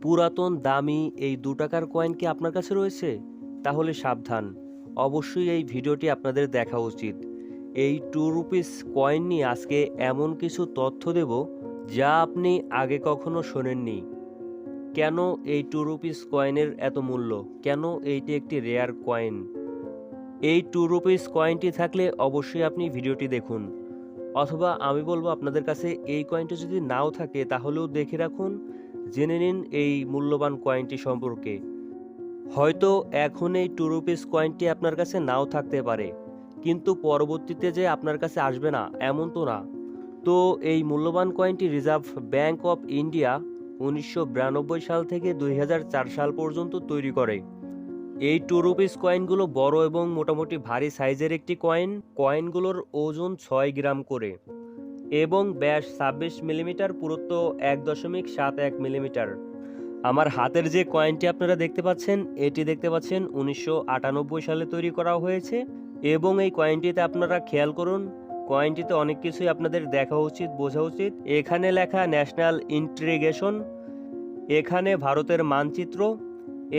পুরাতন, দামি এই দু টাকার কয়েন কি আপনার কাছে রয়েছে? তাহলে সাবধান। অবশ্যই এই ভিডিওটি আপনাদের দেখা উচিত। এই টু রুপিস কয়েন নিয়ে আজকে এমন কিছু তথ্য দেব যা আপনি আগে কখনো শোনেননি। কেন এই টু রুপিস কয়েনের এত মূল্য? কেন এইটি একটি রেয়ার কয়েন এই টু রুপিস কয়েনটি থাকলে অবশ্যই আপনি ভিডিওটি দেখুন। অথবা আমি বলব আপনাদের কাছে এই কয়েনটি যদি নাও থাকে, তাহলেও দেখে রাখুন জেনে নিন এই মূল্যবান কয়েনটি সম্পর্কে। হয়তো এখন এই টু রুপিস কয়েনটি আপনার কাছে নাও থাকতে পারে, কিন্তু পরবর্তীতে যে আপনার কাছে আসবে না, এমন তো না। তো এই মূল্যবান কয়েনটি রিজার্ভ ব্যাংক অফ ইন্ডিয়া উনিশশো বিরানব্বই সাল থেকে দুই হাজার চার সাল পর্যন্ত তৈরি করে। এই টু রুপিস কয়েনগুলো বড় এবং মোটামুটি ভারী সাইজের একটি কয়েন কয়েনগুলোর ওজন ছয় গ্রাম করে। এবং ব্যাস ছাব্বিশ মিলিমিটার পুরুত্ব এক দশমিক সাত এক মিলিমিটার। আমার হাতের যে কয়েনটি আপনারা দেখতে পাচ্ছেন, এটি দেখতে পাচ্ছেন উনিশশো আটানব্বই সালে তৈরি করা হয়েছে এবং এই কয়েনটিতে আপনারা খেয়াল করুন, কয়েনটিতে অনেক কিছুই আপনাদের দেখা উচিত, বোঝা উচিত। এখানে লেখা ন্যাশনাল ইন্ট্রিগেশন, এখানে ভারতের মানচিত্র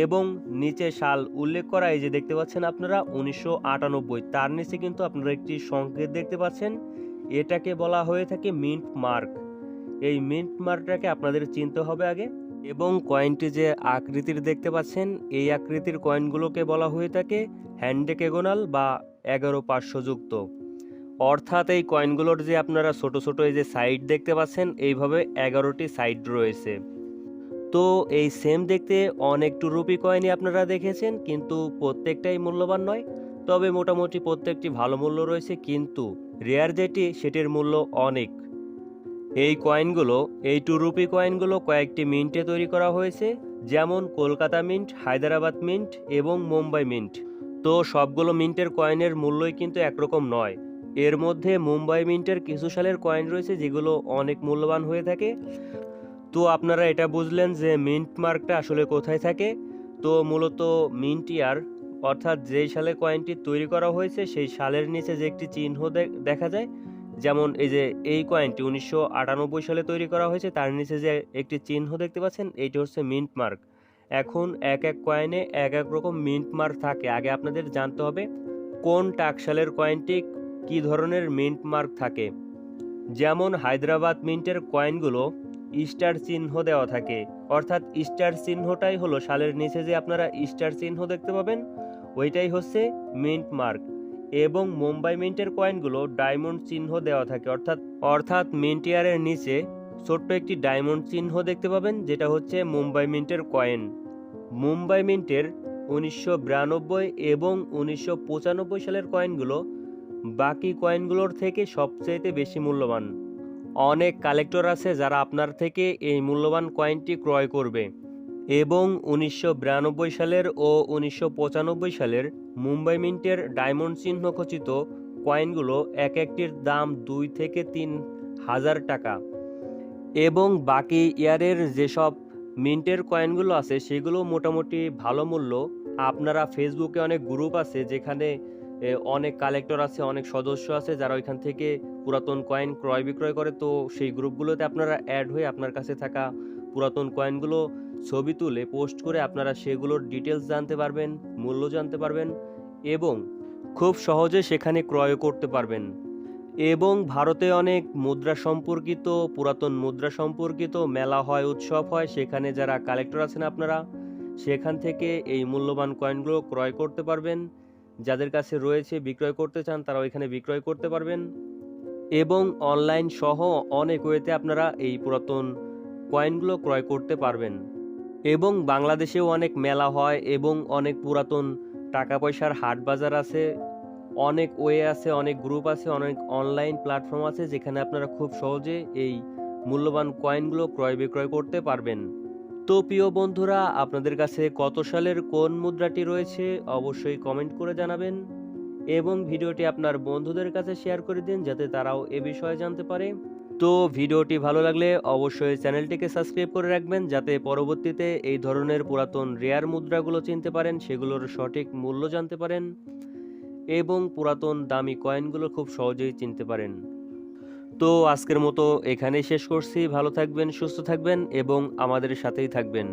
এবং নিচে সাল উল্লেখ করা, এই যে দেখতে পাচ্ছেন আপনারা উনিশশো আটানব্বই। তার নিচে কিন্তু আপনারা একটি সংকেত দেখতে পাচ্ছেন এটাকে বলা হয়ে থাকে মিন্ট মার্ক। এই মিন্ট মার্কটাকে আপনাদের চিনতে হবে আগে। এবং কয়েনটি যে আকৃতির দেখতে পাচ্ছেন, এই আকৃতির কয়েনগুলোকে বলা হয়ে থাকে হ্যান্ডেকেগোনাল বা এগারো পাঁচশো যুক্ত অর্থাৎ এই কয়েনগুলোর যে আপনারা ছোট ছোট এই যে সাইড দেখতে পাচ্ছেন, এইভাবে এগারোটি সাইড রয়েছে। তো এই সেম দেখতে অনেক টু রুপি কয়েনই আপনারা দেখেছেন, কিন্তু প্রত্যেকটাই মূল্যবান নয়। তবে মোটামুটি প্রত্যেকটি ভালো মূল্য রয়েছে, কিন্তু রেয়ার যেটি, সেটির মূল্য অনেক। এই কয়েনগুলো, এই টু রুপি কয়েনগুলো কয়েকটি মিন্টে তৈরি করা হয়েছে, যেমন কলকাতা মিন্ট, হায়দ্রাবাদ মিন্ট এবং মুম্বাই মিন্ট। তো সবগুলো মিন্টের কয়েনের মূল্যই কিন্তু একরকম নয়। এর মধ্যে মুম্বাই মিন্টের কিছু সালের কয়েন রয়েছে যেগুলো অনেক মূল্যবান হয়ে থাকে। তো আপনারা এটা বুঝলেন যে মিন্ট মার্কটা আসলে কোথায় থাকে? তো মূলত মিন্ট ইয়ার অর্থাৎ যেই সালে কয়েনটি তৈরি করা হয়েছে, সেই সালের নিচে যে একটি চিহ্ন দেখা যায়, যেমন এই যে এই কয়েনটি উনিশশো আটানব্বই সালে তৈরি করা হয়েছে, তার নিচে যে একটি চিহ্ন দেখতে পাচ্ছেন, এইটি হচ্ছে মিন্ট মার্ক। এখন এক এক কয়েনে এক এক রকম মিন্ট মার্ক থাকে। আগে আপনাদের জানতে হবে, কোন টাকশালের কয়েনটি কী ধরনের মিন্ট মার্ক থাকে? যেমন হায়দ্রাবাদ মিন্টের কয়েনগুলো স্টার চিহ্ন দেওয়া থাকে। অর্থাৎ স্টার চিহ্নটাই হলো সালের নিচে যে আপনারা স্টার চিহ্ন দেখতে পাবেন ওইটাই হচ্ছে মিন্ট মার্ক এবং মুম্বাই মিন্টের কয়েনগুলো ডায়মন্ড চিহ্ন দেওয়া থাকে। অর্থাৎ অর্থাৎ মিন্ট ইয়ারের নিচে ছোট্ট একটি ডায়মন্ড চিহ্ন দেখতে পাবেন, যেটা হচ্ছে মুম্বাই মিন্টের কয়েন। মুম্বাই মিন্টের উনিশশো বিরানব্বই এবং উনিশশো পঁচানব্বই সালের কয়েনগুলো বাকি কয়েনগুলোর থেকে সবচাইতে বেশি মূল্যবান। অনেক কালেক্টর আছে যারা আপনার থেকে এই মূল্যবান কয়েনটি ক্রয় করবে। এবং উনিশশো বিরানব্বই সালের ও উনিশশো পঁচানব্বই সালের মুম্বাই মিন্টের ডায়মন্ড চিহ্ন খচিত কয়েনগুলো এক একটির দাম দুই থেকে তিন হাজার টাকা। এবং বাকি ইয়ারের যেসব মিন্টের কয়েনগুলো আছে, সেগুলো মোটামুটি ভালো মূল্য। আপনারা ফেসবুকে অনেক গ্রুপ আছে যেখানে অনেক কালেক্টর আছে, অনেক সদস্য আছে যারা ওইখান থেকে পুরাতন কয়েন ক্রয় বিক্রয় করে। তো সেই গ্রুপগুলোতে আপনারা অ্যাড হয়ে আপনার কাছে থাকা পুরাতন কয়েনগুলো ছবি তুলে পোস্ট করে আপনারা সেগুলোর ডিটেলস জানতে পারবেন, মূল্য জানতে পারবেন এবং খুব সহজে সেখানে ক্রয় করতে পারবেন। এবং ভারতে অনেক মুদ্রা সম্পর্কিত, পুরাতন মুদ্রা সম্পর্কিত মেলা হয়, উৎসব হয়, সেখানে যারা কালেক্টর আছেন আপনারা, সেখান থেকে এই মূল্যবান কয়েনগুলো ক্রয় করতে পারবেন। যাদের কাছে রয়েছে বিক্রয় করতে চান তারা ওইখানে বিক্রয় করতে পারবেন। এবং অনলাইন সহ অনেক ওয়েতে আপনারা এই পুরাতন কয়েনগুলো ক্রয় করতে পারবেন। এবং বাংলাদেশেও অনেক মেলা হয় এবং অনেক পুরাতন টাকা পয়সার হাট বাজার আছে। অনেক ওয়ে আছে, অনেক গ্রুপ আছে, অনেক অনলাইন প্ল্যাটফর্ম আছে যেখানে আপনারা খুব সহজে এই মূল্যবান কয়েনগুলো ক্রয় বিক্রয় করতে পারবেন। তো প্রিয় বন্ধুরা, আপনাদের কাছে কত সালের কোন মুদ্রাটি রয়েছে অবশ্যই কমেন্ট করে জানাবেন এবং ভিডিওটি আপনার বন্ধুদের কাছে শেয়ার করে দিন যাতে তারাও এ বিষয়ে জানতে পারে। তো ভিডিওটি ভালো লাগলে অবশ্যই চ্যানেলটিকে সাবস্ক্রাইব করে রাখবেন, যাতে পরবর্তীতে এই ধরনের পুরাতন রেয়ার মুদ্রাগুলো চিনতে পারেন, সেগুলোর সঠিক মূল্য জানতে পারেন এবং পুরাতন দামি কয়েনগুলো খুব সহজেই চিনতে পারেন। তো আজকের মতো এখানেই শেষ করছি। ভালো থাকবেন, সুস্থ থাকবেন এবং আমাদের সাথেই থাকবেন।